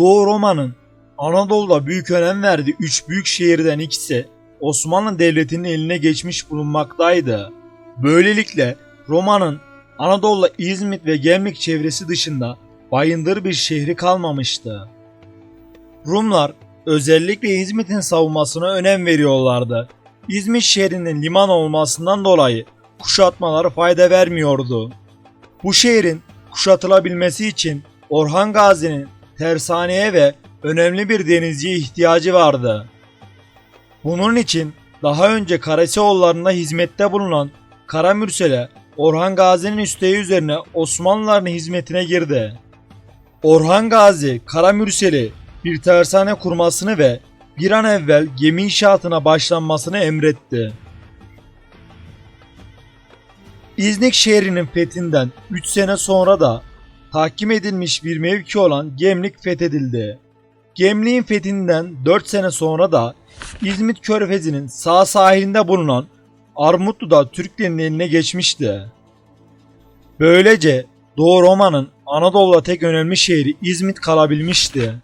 Doğu Roma'nın Anadolu'da büyük önem verdiği üç büyük şehirden ikisi Osmanlı Devleti'nin eline geçmiş bulunmaktaydı. Böylelikle Roma'nın Anadolu'da İzmit ve Gemlik çevresi dışında bayındır bir şehri kalmamıştı. Rumlar özellikle İzmit'in savunmasına önem veriyorlardı. İzmit şehrinin liman olmasından dolayı kuşatmaları fayda vermiyordu. Bu şehrin kuşatılabilmesi için Orhan Gazi'nin tersaneye ve önemli bir denizciye ihtiyacı vardı. Bunun için daha önce Karasioğulları'nda hizmette bulunan Karamürsel'e Orhan Gazi'nin isteği üzerine Osmanlıların hizmetine girdi. Orhan Gazi Karamürsel'i bir tersane kurmasını ve bir an evvel gemi inşaatına başlanmasını emretti. İznik şehrinin fethinden 3 sene sonra da tahkim edilmiş bir mevki olan Gemlik fethedildi. Gemlik'in fethinden 4 sene sonra da İzmit Körfezi'nin sağ sahilinde bulunan Armutlu'da Türklerin eline geçmişti. Böylece Doğu Roma'nın Anadolu'da tek önemli şehri İzmit kalabilmişti.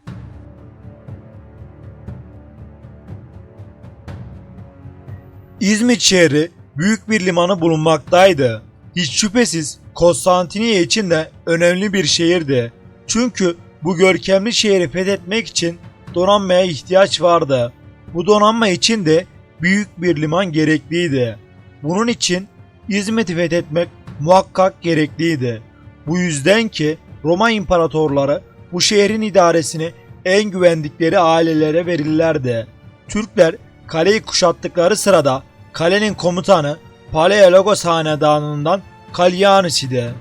İzmit şehri büyük bir limanı bulunmaktaydı. Hiç şüphesiz Konstantiniye için de önemli bir şehirdi. Çünkü bu görkemli şehri fethetmek için donanmaya ihtiyaç vardı. Bu donanma için de büyük bir liman gerekliydi. Bunun için İzmit'i fethetmek muhakkak gerekliydi. Bu yüzden ki Roma imparatorları bu şehrin idaresini en güvendikleri ailelere verirlerdi. Türkler kaleyi kuşattıkları sırada kalenin komutanı Paleologos hanedanından Kalyanis idi.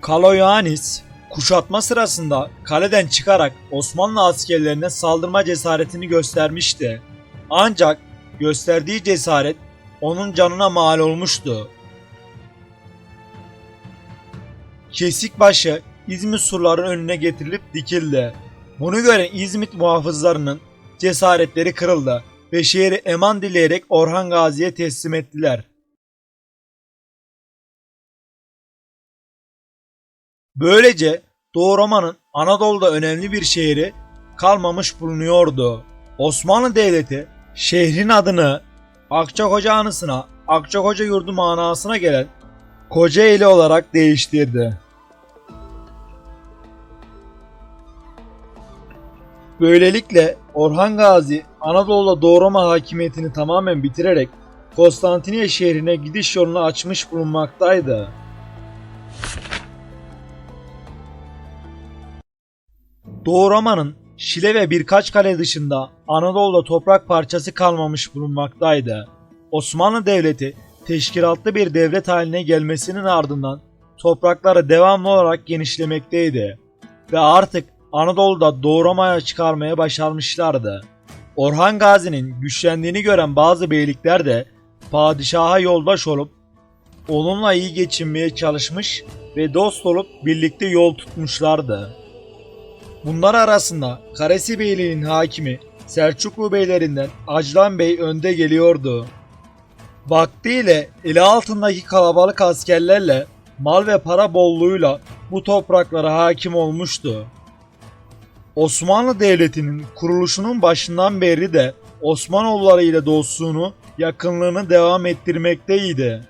Kaloyanis kuşatma sırasında kaleden çıkarak Osmanlı askerlerine saldırma cesaretini göstermişti. Ancak gösterdiği cesaret onun canına mal olmuştu. Kesikbaşı İzmit surlarının önüne getirilip dikildi. Bunu gören İzmit muhafızlarının cesaretleri kırıldı ve şehri eman dileyerek Orhan Gazi'ye teslim ettiler. Böylece Doğu Roma'nın Anadolu'da önemli bir şehri kalmamış bulunuyordu. Osmanlı Devleti şehrin adını Akçakoca anısına Akçakoca yurdu manasına gelen Kocaeli olarak değiştirdi. Böylelikle Orhan Gazi Anadolu'da Doğu Roma hakimiyetini tamamen bitirerek Konstantiniye şehrine gidiş yolunu açmış bulunmaktaydı. Doğu Roma'nın Şile ve birkaç kale dışında Anadolu'da toprak parçası kalmamış bulunmaktaydı. Osmanlı Devleti teşkilatlı bir devlet haline gelmesinin ardından toprakları devamlı olarak genişlemekteydi ve artık Anadolu'da Doğu çıkarmaya başarmışlardı. Orhan Gazi'nin güçlendiğini gören bazı beylikler de padişaha yoldaş olup onunla iyi geçinmeye çalışmış ve dost olup birlikte yol tutmuşlardı. Bunlar arasında Karesi Beyliği'nin hakimi Selçuklu beylerinden Aclan Bey önde geliyordu. Vaktiyle eli altındaki kalabalık askerlerle mal ve para bolluğuyla bu topraklara hakim olmuştu. Osmanlı Devleti'nin kuruluşunun başından beri de Osmanoğulları ile dostluğunu, yakınlığını devam ettirmekteydi.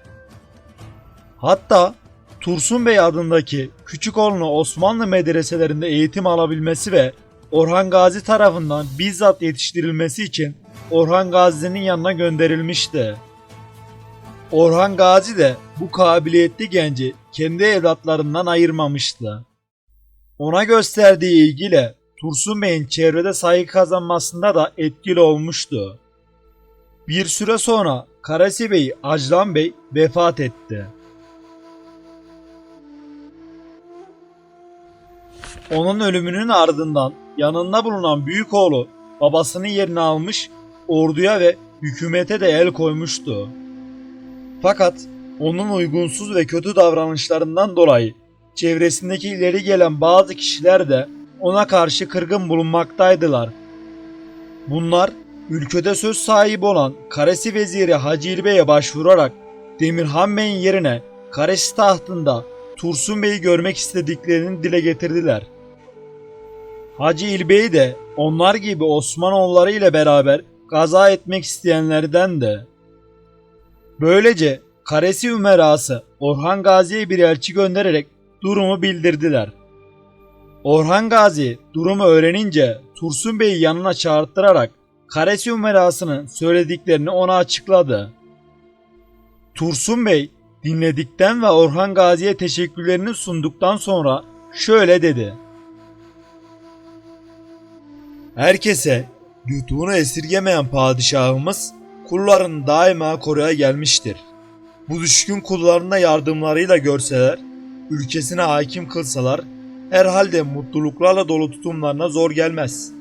Hatta Tursun Bey adındaki küçük oğlunu Osmanlı medreselerinde eğitim alabilmesi ve Orhan Gazi tarafından bizzat yetiştirilmesi için Orhan Gazi'nin yanına gönderilmişti. Orhan Gazi de bu kabiliyetli genci kendi evlatlarından ayırmamıştı. Ona gösterdiği ilgiyle Tursun Bey'in çevrede saygı kazanmasında da etkili olmuştu. Bir süre sonra Karasi Bey Aclan Bey vefat etti. Onun ölümünün ardından yanında bulunan büyük oğlu babasının yerini almış, orduya ve hükümete de el koymuştu. Fakat onun uygunsuz ve kötü davranışlarından dolayı çevresindeki ileri gelen bazı kişiler de ona karşı kırgın bulunmaktaydılar. Bunlar ülkede söz sahibi olan Karesi Veziri Hacı İlbey'e başvurarak Demirhan Bey'in yerine Karesi tahtında Tursun Bey'i görmek istediklerini dile getirdiler. Hacı İlbey de onlar gibi Osmanoğulları ile beraber gaza etmek isteyenlerden de. Böylece Karesi Ümerası Orhan Gazi'ye bir elçi göndererek durumu bildirdiler. Orhan Gazi durumu öğrenince Tursun Bey'i yanına çağırttırarak Karesi Ümerası'nın söylediklerini ona açıkladı. Tursun Bey dinledikten ve Orhan Gazi'ye teşekkürlerini sunduktan sonra şöyle dedi. Herkese lütfunu esirgemeyen padişahımız kullarını daima koruya gelmiştir. Bu düşkün kullarına yardımlarıyla görseler, ülkesine hakim kılsalar, herhalde mutluluklarla dolu tutumlarına zor gelmez.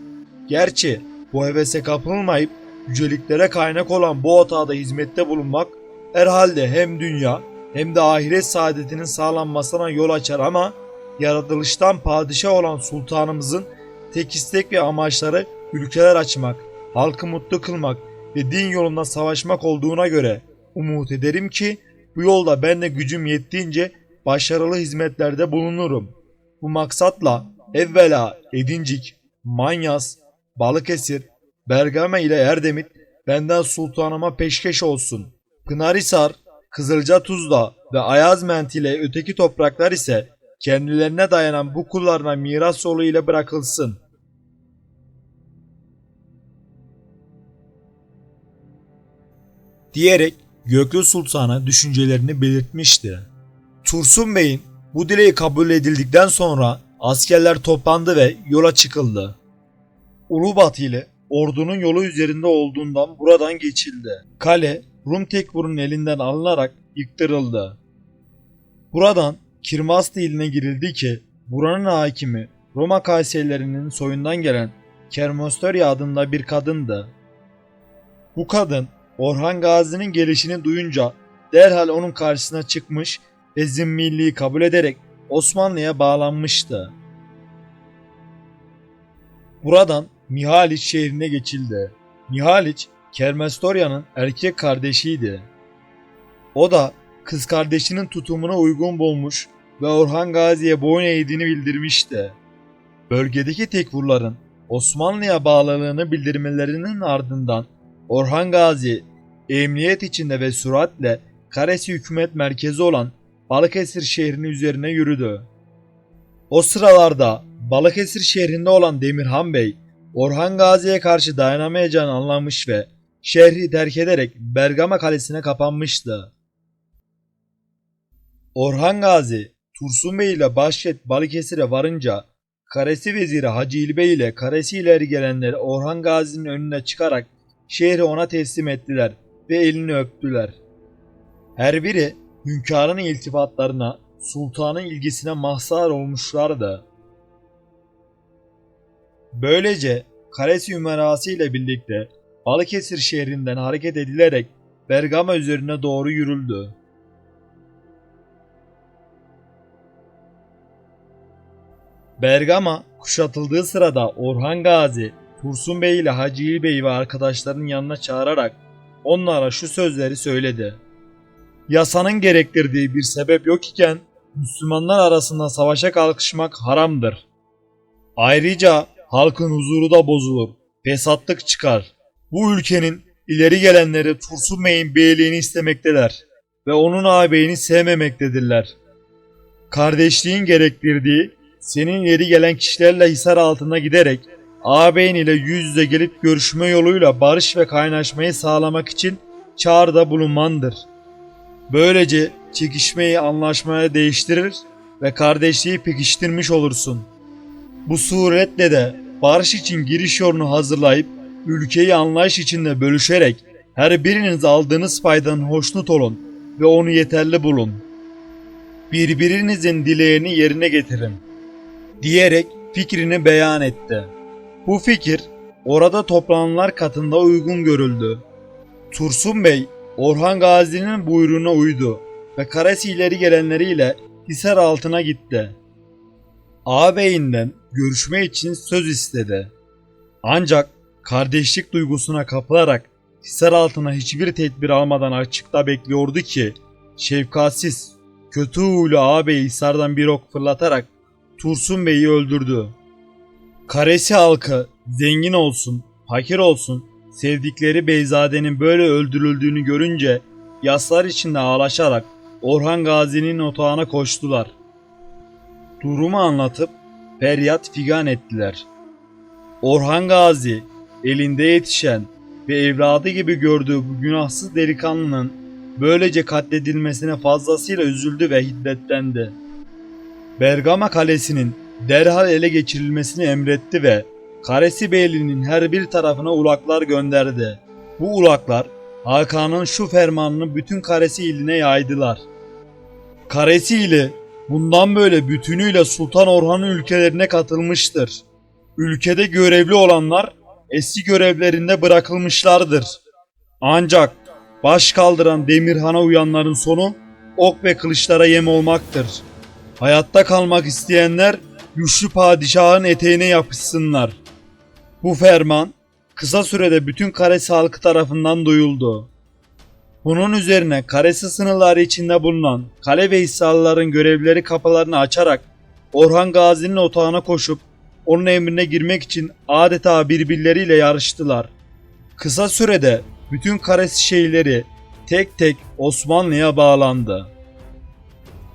Gerçi bu hevese kapılmayıp yüceliklere kaynak olan bu otağda hizmette bulunmak herhalde hem dünya hem de ahiret saadetinin sağlanmasına yol açar ama yaratılıştan padişah olan sultanımızın tek istek ve amaçları ülkeler açmak, halkı mutlu kılmak ve din yolunda savaşmak olduğuna göre umut ederim ki bu yolda ben de gücüm yettiğince başarılı hizmetlerde bulunurum. Bu maksatla evvela Edincik, Manyas, Balıkesir, Bergama ile Erdemit benden sultanıma peşkeş olsun. Pınarhisar, Kızılca Tuzla ve Ayazment ile öteki topraklar ise kendilerine dayanan bu kullarına miras yolu ile bırakılsın. Diyerek Göklü Sultan'a düşüncelerini belirtmişti. Tursun Bey'in bu dileği kabul edildikten sonra askerler toplandı ve yola çıkıldı. Ulubat ile ordunun yolu üzerinde olduğundan buradan geçildi. Kale Rum Tekfur'un elinden alınarak yıktırıldı. Buradan Kirmastı iline girildi ki buranın hakimi Roma Kayserilerinin soyundan gelen Kermostorya adında bir kadındı. Bu kadın Orhan Gazi'nin gelişini duyunca derhal onun karşısına çıkmış ve zimmiliği kabul ederek Osmanlı'ya bağlanmıştı. Buradan Mihaliç şehrine geçildi. Mihaliç, Kermestorya'nın erkek kardeşiydi. O da kız kardeşinin tutumuna uygun bulmuş ve Orhan Gazi'ye boyun eğdiğini bildirmişti. Bölgedeki tekfurların Osmanlı'ya bağlılığını bildirmelerinin ardından Orhan Gazi emniyet içinde ve süratle Karesi hükümet merkezi olan Balıkesir şehrinin üzerine yürüdü. O sıralarda Balıkesir şehrinde olan Demirhan Bey, Orhan Gazi'ye karşı dayanamayacağını anlamış ve şehri terk ederek Bergama kalesine kapanmıştı. Orhan Gazi, Tursun Bey ile Başket Balıkesir'e varınca Karesi Veziri Hacı İlbey ile Karesi ileri gelenler Orhan Gazi'nin önüne çıkarak şehri ona teslim ettiler ve elini öptüler. Her biri hünkârın iltifatlarına, sultanın ilgisine mahzar olmuşlardı. Böylece Karesi Ümerası ile birlikte Balıkesir şehrinden hareket edilerek Bergama üzerine doğru yürüldü. Bergama kuşatıldığı sırada Orhan Gazi, Tursun Bey ile Hacı Bey ve arkadaşlarının yanına çağırarak onlara şu sözleri söyledi. Yasanın gerektirdiği bir sebep yok iken Müslümanlar arasında savaşa kalkışmak haramdır. Ayrıca halkın huzuru da bozulur, fesatlık çıkar. Bu ülkenin ileri gelenleri Tursun Bey'in beyliğini istemekteler ve onun ağabeyini sevmemektedirler. Kardeşliğin gerektirdiği senin ileri gelen kişilerle hisar altına giderek ağabeyin ile yüz yüze gelip görüşme yoluyla barış ve kaynaşmayı sağlamak için çağrıda bulunmandır. Böylece çekişmeyi anlaşmaya değiştirir ve kardeşliği pekiştirmiş olursun. Bu suretle de barış için giriş yolunu hazırlayıp ülkeyi anlayış içinde bölüşerek her biriniz aldığınız faydanın hoşnut olun ve onu yeterli bulun. Birbirinizin dileğini yerine getirin diyerek fikrini beyan etti. Bu fikir orada toplananlar katında uygun görüldü. Tursun Bey Orhan Gazi'nin buyruğuna uydu ve Karesi ileri gelenleriyle Hisar altına gitti. Ağabeyinden görüşme için söz istedi. Ancak kardeşlik duygusuna kapılarak Hisar altına hiçbir tedbir almadan açıkta bekliyordu ki şefkatsiz, kötü huylu ağabeyi Hisar'dan bir ok fırlatarak Tursun Bey'i öldürdü. Karesi halkı zengin olsun, fakir olsun, sevdikleri Beyzade'nin böyle öldürüldüğünü görünce yaslar içinde ağlaşarak Orhan Gazi'nin otağına koştular. Durumu anlatıp feryat figan ettiler. Orhan Gazi elinde yetişen ve evladı gibi gördüğü bu günahsız delikanlının böylece katledilmesine fazlasıyla üzüldü ve hiddetlendi. Bergama Kalesi'nin derhal ele geçirilmesini emretti ve Karesi Beyliği'nin her bir tarafına ulaklar gönderdi. Bu ulaklar Hakan'ın şu fermanını bütün Karesi iline yaydılar. Karesi ili bundan böyle bütünüyle Sultan Orhan'ın ülkelerine katılmıştır. Ülkede görevli olanlar eski görevlerinde bırakılmışlardır. Ancak baş kaldıran Demirhan'a uyanların sonu ok ve kılıçlara yem olmaktır. Hayatta kalmak isteyenler güçlü padişahın eteğine yapışsınlar. Bu ferman kısa sürede bütün Karesi halkı tarafından duyuldu. Bunun üzerine Karesi sınırları içinde bulunan kale ve hissalıların görevleri kapılarını açarak Orhan Gazi'nin otağına koşup onun emrine girmek için adeta birbirleriyle yarıştılar. Kısa sürede bütün Karesi şehirleri tek tek Osmanlı'ya bağlandı.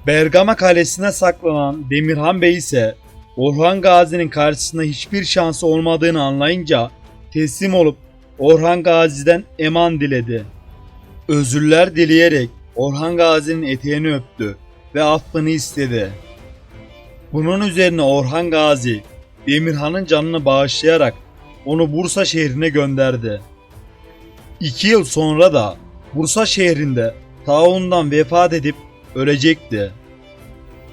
Bergama Kalesi'ne saklanan Demirhan Bey ise Orhan Gazi'nin karşısında hiçbir şansı olmadığını anlayınca teslim olup Orhan Gazi'den eman diledi. Özürler dileyerek Orhan Gazi'nin eteğini öptü ve affını istedi. Bunun üzerine Orhan Gazi Demirhan'ın canını bağışlayarak onu Bursa şehrine gönderdi. İki yıl sonra da Bursa şehrinde taundan vefat edip ölecekti.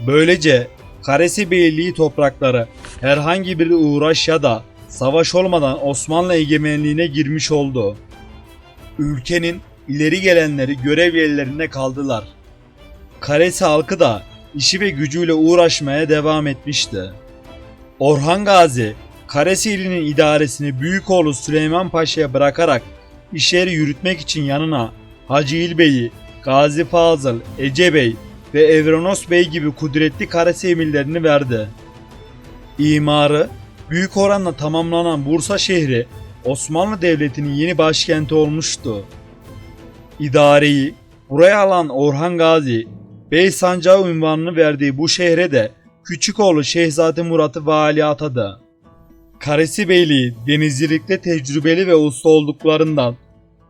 Böylece Karesi Beyliği toprakları herhangi bir uğraş ya da savaş olmadan Osmanlı egemenliğine girmiş oldu. Ülkenin ileri gelenleri görev yerlerinde kaldılar. Karesi halkı da işi ve gücüyle uğraşmaya devam etmişti. Orhan Gazi, Karesi ilinin idaresini büyük oğlu Süleyman Paşa'ya bırakarak işleri yürütmek için yanına Hacı İlbey'i, Gazi Fazıl, Ece Bey ve Evronos Bey gibi kudretli Karesi emirlerini verdi. İmarı büyük oranla tamamlanan Bursa şehri Osmanlı Devleti'nin yeni başkenti olmuştu. İdareyi buraya alan Orhan Gazi, Bey Sancağı unvanını verdiği bu şehre de küçük oğlu Şehzade Murat'ı vali atadı. Karesi Beyliği denizcilikte tecrübeli ve usta olduklarından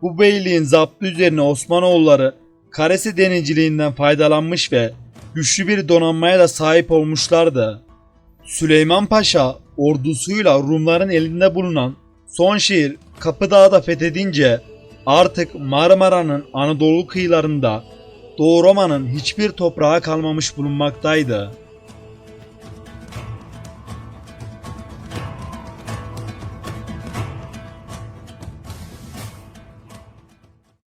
bu beyliğin zaptı üzerine Osmanoğulları Karesi denizciliğinden faydalanmış ve güçlü bir donanmaya da sahip olmuşlardı. Süleyman Paşa ordusuyla Rumların elinde bulunan son şehir Kapıdağ'ı da fethedince artık Marmara'nın Anadolu kıyılarında Doğu Roma'nın hiçbir toprağı kalmamış bulunmaktaydı.